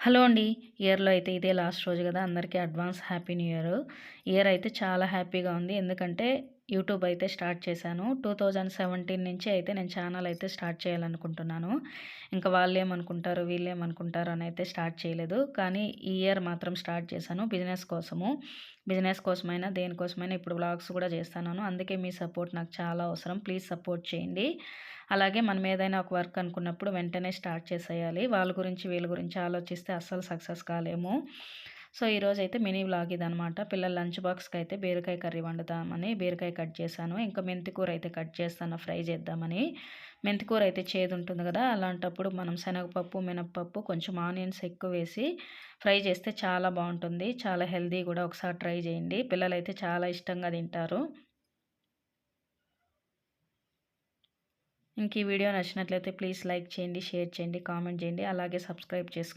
Hello అండి. ఇయర్లో అయితే ఇదే లాస్ట్ రోజు కదా అందరికీ advance happy new year. Year అయితే చాలా హ్యాపీగా ఉంది. ఎందుకంటే యూట్యూబ్ అయితే స్టార్ట్ చేశాను. టూ థౌజండ్ సెవెంటీన్ నుంచి అయితే నేను ఛానల్ అయితే స్టార్ట్ చేయాలనుకుంటున్నాను. ఇంకా వాళ్ళు ఏమనుకుంటారు వీళ్ళు ఏమనుకుంటారు అని అయితే స్టార్ట్ చేయలేదు. కానీ ఈ ఇయర్ మాత్రం స్టార్ట్ చేశాను బిజినెస్ కోసము. బిజినెస్ కోసమైనా దేనికోసమైనా ఇప్పుడు వ్లాగ్స్ కూడా చేస్తున్నాను. అందుకే మీ సపోర్ట్ నాకు చాలా అవసరం. ప్లీజ్ సపోర్ట్ చేయండి. అలాగే మనం ఏదైనా ఒక వర్క్ అనుకున్నప్పుడు వెంటనే స్టార్ట్ చేసేయాలి. వాళ్ళ గురించి వీళ్ళ గురించి ఆలోచిస్తే అస్సలు సక్సెస్ కాలేము. సో ఈరోజు అయితే మినీ వ్లాగ్ ఇదనమాట పిల్లల లంచ్ బాక్స్కి అయితే బీరకాయ కర్రీ వండుతామని బీరకాయ కట్ చేశాను. ఇంకా మెంతికూర అయితే కట్ చేస్తాను ఫ్రై చేద్దామని. మెంతికూర అయితే చేదు ఉంటుంది కదా అలాంటప్పుడు మనం శనగపప్పు మినప్పప్పు కొంచెం ఆనియన్స్ ఎక్కువ వేసి ఫ్రై చేస్తే చాలా బాగుంటుంది. చాలా హెల్దీ కూడా ఒకసారి ట్రై చేయండి. పిల్లలైతే చాలా ఇష్టంగా తింటారు. ఇంక ఈ వీడియో నచ్చినట్లయితే ప్లీజ్ లైక్ చేయండి షేర్ చేయండి కామెంట్ చేయండి. అలాగే సబ్స్క్రైబ్ చేసుకోండి